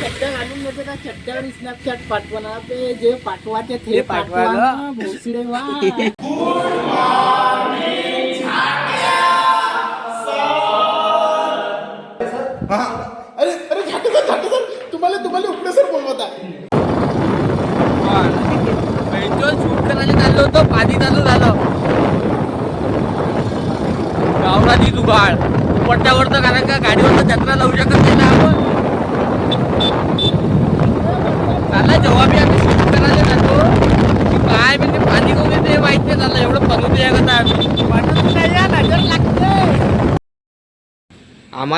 घालून स्नॅपचॅट पाठवणार ते जे पाठवाचे ते ते पाठवायला. पाठवा ना, भोसडे वा. हा. अरे अरे सर सर. तुम्हाला तुम्हाला उपडे सर बोलवत. आहे शूट करायला चाललो होतो पाणी चालू झालं. गावला ती जुगाड. पट्ट्यावर तर कारण का गाडीवर तर जत्रा लावू शकत नाही ना आपण चालला जेव्हा बी आम्ही शूट करायला जातो की काय म्हणजे पाणी कोण येते हे माहीत नाही झालं एवढं बनवू द्या का आम्ही म्हणून नाही या, नजर लागते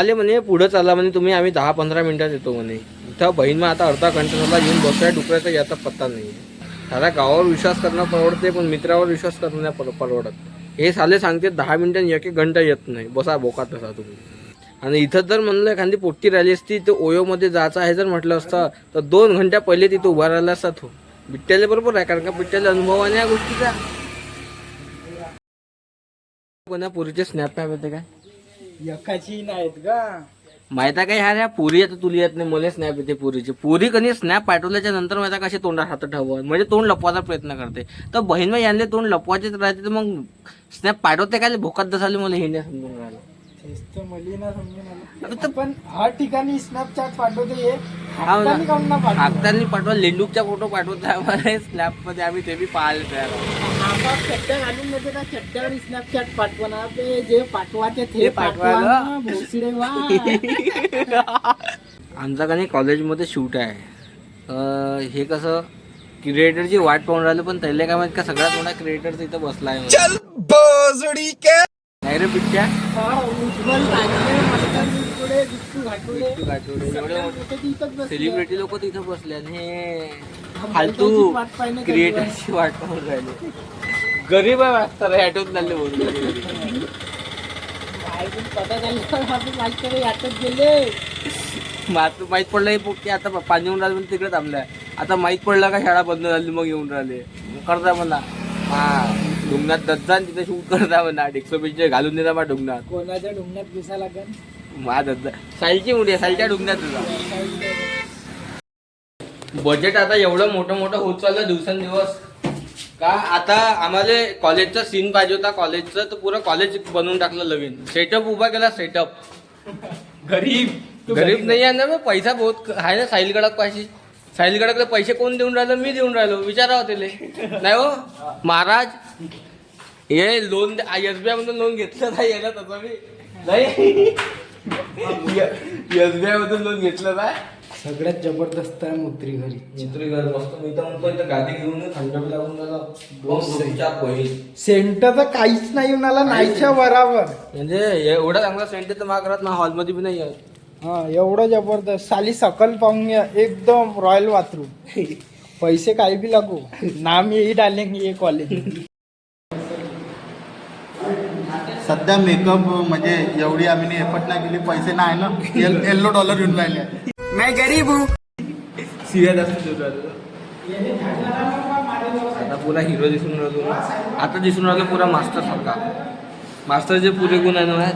आम्हाला म्हणे पुढं चालला म्हणे तुम्ही आम्ही दहा पंधरा मिनिटात येतो म्हणे. इथं बहीण मग आता अर्धा घंटा झाला येऊन बसल्या डुकऱ्याचा याचा पत्ता नाही. साधा गावावर विश्वास करणं परवडते पण मित्रावर विश्वास करणं नाही पर- परवडत. हे साले सांगते दहा मिनिटांनी एक एक घंटा येत नाही. बसा बोकात बसा तुम्ही. आणि इथं जर म्हणलं एखादी पोट्टी राहिली असती तर ओयोमध्ये जायचं आहे जर म्हटलं असतं तर दोन घंट्या पहिले तिथं उभा राहिला असता तो. बिट्ट्याला बरोबर आहे कारण का बिट्ट्याला अनुभव आणि या गोष्टीचा. कोणा पुरीचे स्नॅप मॅप येते काय? एकाची नाहीत का माहिती आहे का ह्या पुरी आता तुला येत नाही मला स्नॅप येते पुरीची. पुरी कधी स्नॅप पाठवल्याच्या नंतर माहिती कशी तोंडात हात ठेवून म्हणजे तोंड लपवायचा प्रयत्न करते. तर बहीण यांना तोंड लपवायचेच राहते तर मग स्नॅप पाठवते काय भोकात दसाले मला हे नाही समजून राहिलं. तेच तर मली ना समजून आता आलं तर- पण हर ठिकाणी स्नॅपचॅट पाठवते हे हा हाताने ना पाठवते? हातांनी पाठवा लेंडूकचा फोटो पाठवत आम्हाला स्नॅपमध्ये आम्ही ते बी पाहायला तयार आहोत. घालून स्नॅपचॅट पाठवणार ते जे पाठवाचे ते ते पाठवा पाठवायला. ना, भोसडे वा आमचा का नाही कॉलेजमध्ये शूट आहे अं, हे कसं क्रिएटरची वाट पाहून राहिलं पण त्याला काय माहीत का सगळ्यात मोठा क्रिएटर इथं बसला आहे म्हणून. नाही रे पिक्चर हा, एवढे मोठे तिथंच बसले. सेलिब्रिटी लोक तिथं बसले आणि हे फालतू वाट पाहणं. क्रिएटरची वाट पाहून राहिले गरीब आहे वाटतं रे ॲटोत चालले बोलून आपण माहिती पडलं पोटी आता पाणी येऊन राहिलं तिकडे थांबलाय. आता माहीत पडलं का शाळा बंद झाली मग येऊन राहिले. करता म्हणा. हा डुंगणात दत्ता तिथे शूट करता म्हणा. एकशे पिक्चर घालून देता मा डुंगणात. कोणाच्या डुंगणात दिसा लागेल? मा दत्ता साईलची मुठी आहे साईलच्या डुंगणात तुझा. बजेट आता एवढं मोठं मोठं होत चाललं दिवसेंदिवस. का? आता आम्हाला कॉलेजचा सीन पाहिजे होता. कॉलेजचं तर पुरं कॉलेज बनवून टाकलं नवीन सेटअप उभा केला सेटअप गरीब. गरीब नाही आहे ना मग पैसा बहुत आहे ना साहिल गडक पाहिजे. साहिल गडकला पैसे कोण देऊन राहिलं? मी देऊन राहिलो. विचारावं त्याले. नाही हो? महाराज हे लोन एस बी आय मधून लोन घेतलं नाही ना तसं मी. नाही? एस बी आय मधून लोन घेतलं नाही? सगळ्यात जबरदस्त आहे मुत्री घरी. चित्री घर. मस्त मी तर म्हणतो इथं गादी घेऊन थंड बी लागून दोन बहीण सेंटरचं काहीच नाही म्हणाला नाहीच्या बराबर म्हणजे एवढा चांगला सेंटर तर माझ्या घरात ना हॉलमध्ये बी नाही आहे हा एवढं जबरदस्त. साली सकल पाहून घ्या एकदम रॉयल बाथरूम. पैसे काही भी लागू. नाम यही डालेंगे ये कॉलेज सध्या मेकअप म्हणजे एवढी आम्ही एफर्ट नाही केली पैसे नाही ना. येल्लो डॉलर येऊन राहिले. सिरियस असतो आता पुरा हिरो दिसून राहिलो आता दिसून राहिलो पुरा मास्टर सारखा. मास्टरचे पुरे गुण आहे ना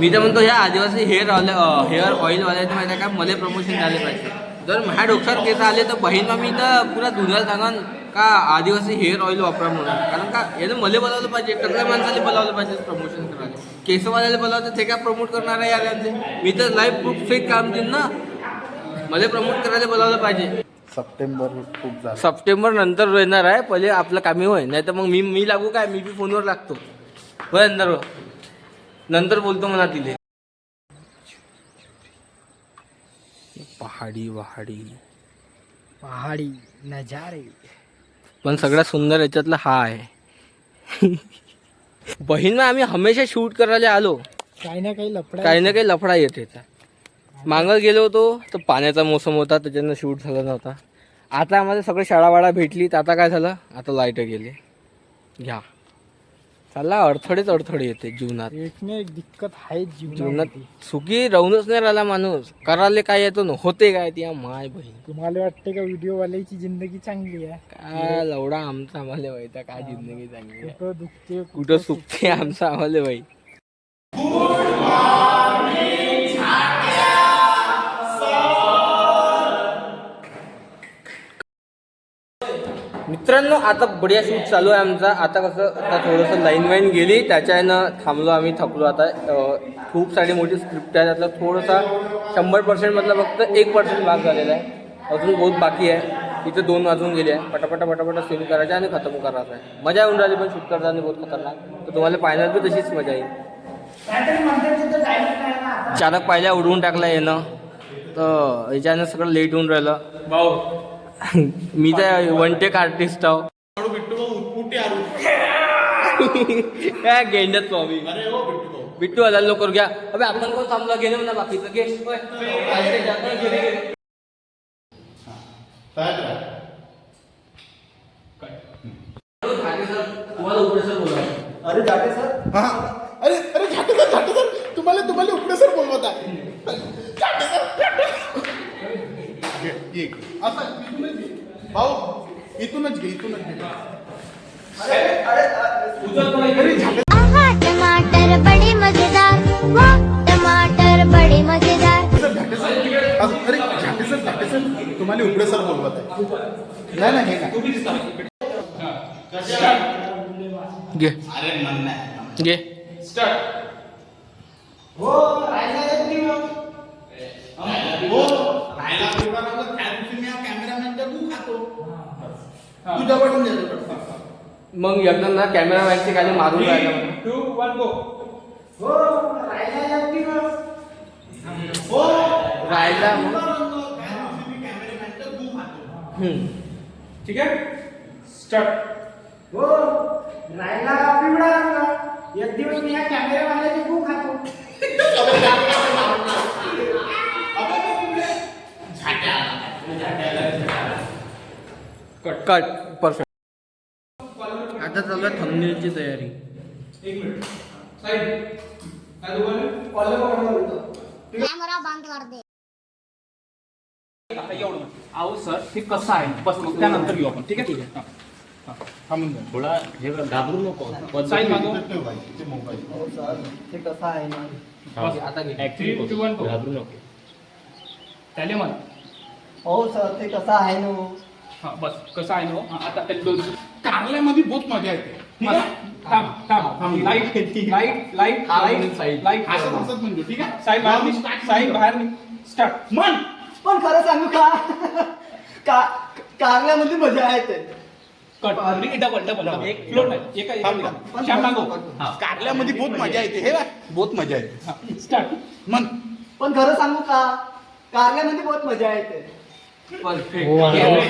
मी तर म्हणतो ह्या Adivasi hair oil hair oil वाल्याचे माहिती आहे का? मला प्रमोशन झाले पाहिजे. जर माझ्या डोक्यावर केस आले तर बहीण मी तर पुरा दुधाला सांगन का आदिवासी हेअर ऑइल वापरा म्हणून. कारण का यानं मला बोलावलं पाहिजे टकल्या माणसाला बोलावलं पाहिजे प्रमोशन करायला. केसवाल्याला बोलावलं ते काय प्रमोट करणार आहे यार मी तर लाईफ प्रूफ फेक काम देईन ना. मला प्रमोट करायला बोलावलं पाहिजे. सप्टेंबर खूप झालं. सप्टेंबर नंतर येणार आहे पहिले आपलं कामी होय नाही तर मग मी मी लागू काय? मी बी फोनवर लागतो. होय अंदर नंतर बोलतो म्हणा तिले. पहाडी पहाडी पहाडी नजारे. पण सगळ्यात सुंदर याच्यातला हा आहे. बहीण आम्ही हमेशा शूट करायला आलो. काही ना काही लफडा काही ना काही लफडा येत याचा मागं गेलो होतो तर पाण्याचा मोसम होता त्याच्यानं शूट झाला नव्हता. आता आम्हाला सगळं शाळावाडा भेटली तर आता काय झालं? आता लाइट गेली. घ्या. चालला अडथळेच अडथळे येते जीवनात. एक ना एक दिक्कत आहे जीवनात सुखी राहूनच नाही राहिला माणूस. करायला काय येतो ना होते काय ती माय बहीण. तुम्हाला वाटते का व्हिडिओ वाल्याची जिंदगी चांगली आहे? काय लवडा आमचा आम्हाला माहिती काय जिंदगी चांगली आहे. कुठं दुखते कुठं सुखते आमचं आम्हाला बाई मित्रांनो आता बढिया शूट चालू आहे आमचा. आता कसं आता थोडंसं लाईन वाईन गेली त्याच्यानं थांबलो आम्ही थकलो आता खूप सारी मोठी स्क्रिप्ट आहे त्यातला थोडासा शंभर पर्सेंटमधला फक्त एक पर्सेंट भाग झालेला आहे. अजून बहुत बाकी आहे. इथे दोन वाजून गेले आहे पटापटा पटापटा सीन करायचे आणि खतम करायचं आहे. मजा येऊन राहिली पण शूट करताना बहुत खतरनाक. तर तुम्हाला पाहण्यात बी तशीच मजा येईल. चालक पाहिल्या उडवून टाकला येणं तर याच्यानं सगळं लेट होऊन राहिलं. भाऊ मी तर वन टेक आर्टिस्ट आहो. काय गेंड्यात स्वामी? बिट्टू हजार लवकर घ्या. अबे आपण कोण थांबला? गेले म्हणा बाकीचं. बोला अरे जाटे सर. हा. अरे अरे जाटे सर जाटे सर. तुम्हाला तुम्हाला उपडे सर बोलवत आहे. घे. आता इथूनच घे. भाऊ इथूनच घे इथूनच घे. आहा टमाटर बड़े मजेदार वाह टमाटर बड़े मजेदार. सर झाटे सर अहो, अरे झाटे सर झाटे सर तुम्हाला उपडे सर बोलवत आहे. नाही नाही हे काय? घे. अरे मन नाही. घे. तू खातो तुझ्याकडून देतो मग एकदा ना कॅमेरा मॅनचे काय मारून राहिला. म्हणून. हो राहिला मग हम्म. ठीक आहे? स्टार्ट हो राहिला पिवळा रंग एक दिवस मी या कॅमेरावाल्याची खूप खातो. कट परफेक्ट आता चालू आहे थंबनेलची तयारी. एक मिनिट. साईड काय दोघांनी कैमरा बंद कर दे. आता एवढं अहो सर हे कसं आहे? बस मग त्यानंतर घेऊ आपण. ठीक आहे? ठीक आहे. हां. थांबून जा. थोडा हे घाबरू नको. साईड आता Three, two, one, go. घाबरू नको. त्याले म्हण. हो सर ते कसं आहे नो? हां बस. कसं आहे ना? हां, आता ते दोन कारल्यामध्ये बहुत मजा येते ठीक आहे? थांब थांब. लाइट लाइट लाइट हा, लाइट. लाइट असं असंच म्हणतो ठीक आहे? साईड बाहेर निघ म्हणतो. बाहेर स्टार्ट मन! पण खरं सांगू का? का कारल्यामध्ये मजा आहे ते. कट डबल डबल एक फ्लोट आहे एका थांब, एका थांब. श्याम मागव. कारल्यामध्ये बहुत मजा येते. हे बघ, बहुत मजा येते. स्टार्ट मन! पण खरं सांगू का? कारल्यामध्ये बहुत मजा येते परफेक्ट